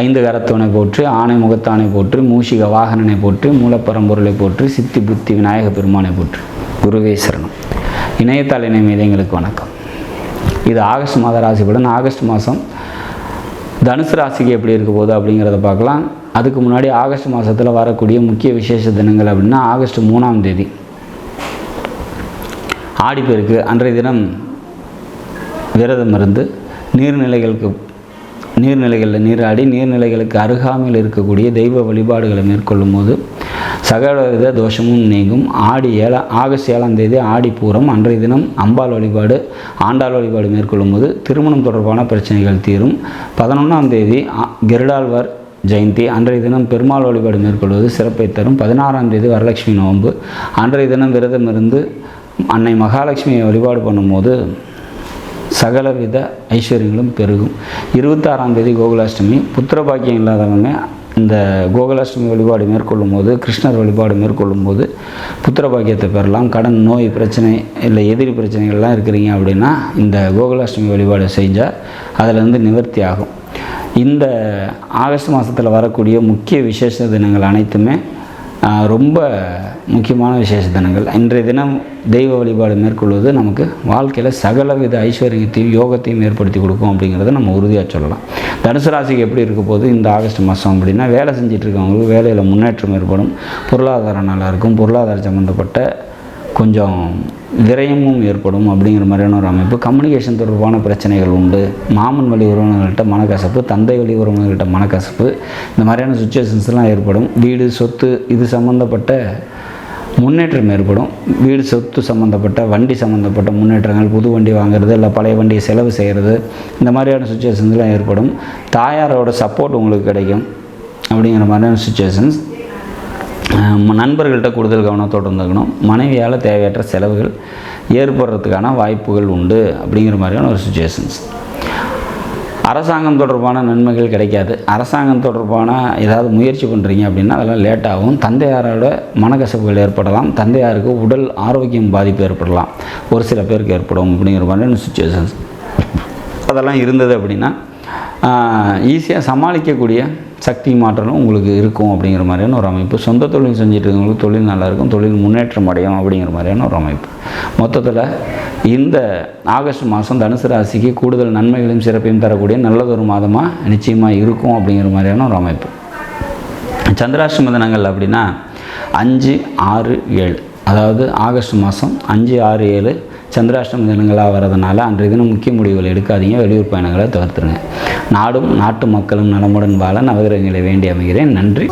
ஐந்து கரத்தவனை போற்று ஆணை முகத்தானை போற்று மூஷிக வாகனனை போற்று மூலப்பரம்பொருளை போற்று சித்தி புத்தி விநாயக பெருமானை போற்று. குருவே சரணம். இணையத்தாள் இணை மீதங்களுக்கு வணக்கம். இது ஆகஸ்ட் மாத ராசி பலன் ஆகஸ்ட் மாதம் தனுசு ராசிக்கு எப்படி இருக்க போகுது அப்படிங்கிறத பார்க்கலாம். அதுக்கு முன்னாடி ஆகஸ்ட் மாதத்தில் வரக்கூடிய முக்கிய விசேஷ தினங்கள் அப்படின்னா ஆகஸ்ட் மூணாம் தேதி. ஆடிப்பெருக்கு அன்றைய தினம் விரதம் இருந்து நீர்நிலைகளுக்கு நீர்நிலைகளில் நீராடி நீர்நிலைகளுக்கு அருகாமையில் இருக்கக்கூடிய தெய்வ வழிபாடுகளை மேற்கொள்ளும் போது சகலவித தோஷமும் நீங்கும். ஆடி ஏழா ஆகஸ்ட் ஏழாம் தேதி ஆடி பூரம் அன்றைய தினம் அம்பாள் வழிபாடு ஆண்டாள் வழிபாடு மேற்கொள்ளும் போது திருமணம் தொடர்பான பிரச்சனைகள் தீரும். பதினொன்றாம் தேதி ஆ- ஜெயந்தி அன்றைய தினம் பெருமாள் வழிபாடு மேற்கொள்வது சிறப்பை தரும். பதினாறாம் தேதி வரலட்சுமி நோன்பு அன்றைய தினம் விரதம் இருந்து அன்னை மகாலட்சுமியை வழிபாடு பண்ணும்போது சகலவித ஐஸ்வர்யங்களும் பெருகும். இருபத்தாறாம் தேதி கோகுலாஷ்டமி. புத்திர பாக்கியம் இல்லாதவங்க இந்த கோகுலாஷ்டமி வழிபாடு மேற்கொள்ளும் போது கிருஷ்ணர் வழிபாடு மேற்கொள்ளும் போது புத்திர பாக்கியத்தை பெறலாம். கடன் நோய் பிரச்சனை இல்லை எதிரி பிரச்சனைகள்லாம் இருக்கிறீங்க அப்படின்னா இந்த கோகுலாஷ்டமி வழிபாடு செஞ்சால் அதிலிருந்து நிவர்த்தி ஆகும். இந்த ஆகஸ்ட் மாதத்தில் வரக்கூடிய முக்கிய விசேஷ தினங்கள் அனைத்துமே ரொம்ப முக்கியமான விசேஷ தினங்கள் இன்றைய தினம் தெய்வ வழிபாடு மேற்கொள்வது நமக்கு வாழ்க்கையில் சகலவித ஐஸ்வர்யத்தையும் யோகத்தையும் ஏற்படுத்தி கொடுக்கும் அப்படிங்கிறத நம்ம உறுதியாக சொல்லலாம். தனுசு ராசிக்கு எப்படி இருக்க போது இந்த ஆகஸ்ட் மாதம் அப்படின்னா வேலை செஞ்சிட்ருக்கவங்களுக்கு வேலையில் முன்னேற்றம் ஏற்படும். பொருளாதாரம் நல்லா இருக்கும். சம்மந்தப்பட்ட கொஞ்சம் விரயமும் ஏற்படும் அப்படிங்கிற மாதிரியான ஒரு அமைப்பு. கம்யூனிகேஷன் தொடர்பான பிரச்சனைகள் உண்டு. மாமன் வழி உறவினர்கள்ட்ட மனக்கசப்பு தந்தை வழி உறவினர்கள்ட்ட மனக்கசப்பு இந்த மாதிரியான சுச்சுவேஷன்ஸ்லாம் ஏற்படும். வீடு சொத்து இது சம்மந்தப்பட்ட முன்னேற்றம் ஏற்படும். வீடு சொத்து சம்மந்தப்பட்ட வண்டி சம்மந்தப்பட்ட முன்னேற்றங்கள் புது வண்டி வாங்குறது இல்லை பழைய வண்டியை செலவு செய்கிறது இந்த மாதிரியான சுச்சுவேஷன்ஸ்லாம் ஏற்படும். தாயாரோட சப்போர்ட் உங்களுக்கு கிடைக்கும் அப்படிங்கிற மாதிரியான சுச்சுவேஷன்ஸ் நண்பர்கள்ட்ட கூடுதல் கவனத்தோடு இருந்துக்கணும். மனைவியால் தேவையற்ற செலவுகள் ஏற்படுறதுக்கான வாய்ப்புகள் உண்டு அப்படிங்கிற மாதிரியான ஒரு சுச்சுவேஷன்ஸ் அரசாங்கம் தொடர்பான நன்மைகள் கிடைக்காது. அரசாங்கம் தொடர்பான ஏதாவது முயற்சி பண்ணுறீங்க அப்படின்னா அதெல்லாம் லேட்டாகும் தந்தையாரோட மனக்கசப்புகள் ஏற்படலாம். தந்தையாருக்கு உடல் ஆரோக்கியம் பாதிப்பு ஏற்படலாம். ஒரு சில பேருக்கு ஏற்படும் அப்படிங்கிற மாதிரியான சுச்சுவேஷன்ஸ் அதெல்லாம் இருந்தது அப்படின்னா ஈஸியாக சமாளிக்கக்கூடிய சக்தி மாற்றலும் உங்களுக்கு இருக்கும் அப்படிங்கிற மாதிரியான ஒரு அமைப்பு. சொந்த தொழில் செஞ்சுட்டு இருக்கவங்களுக்கு தொழில் நல்லாயிருக்கும் தொழில் முன்னேற்றம் அடையும் அப்படிங்கிற மாதிரியான ஒரு அமைப்பு. மொத்தத்தில் இந்த ஆகஸ்ட் மாதம் தனுசு ராசிக்கு கூடுதல் நன்மைகளையும் சிறப்பையும் தரக்கூடிய நல்லதொரு மாதமாக நிச்சயமாக இருக்கும் அப்படிங்கிற மாதிரியான ஒரு அமைப்பு. சந்திராஷ்டம தினங்கள் அப்படின்னா அஞ்சு ஆறு ஏழு. அதாவது ஆகஸ்ட் மாதம் அஞ்சு ஆறு ஏழு சந்திராஷ்டம தினங்களாக வரதுனால அன்றைய தினம் முக்கிய முடிவுகள் எடுக்காதீங்க. வெளியூர் பயணங்களை தவிர்த்துருங்க. நாடும் நாட்டு மக்களும் நலமுடன் வாழ நவகிரகங்களை வேண்டி அமைகிறேன். நன்றி.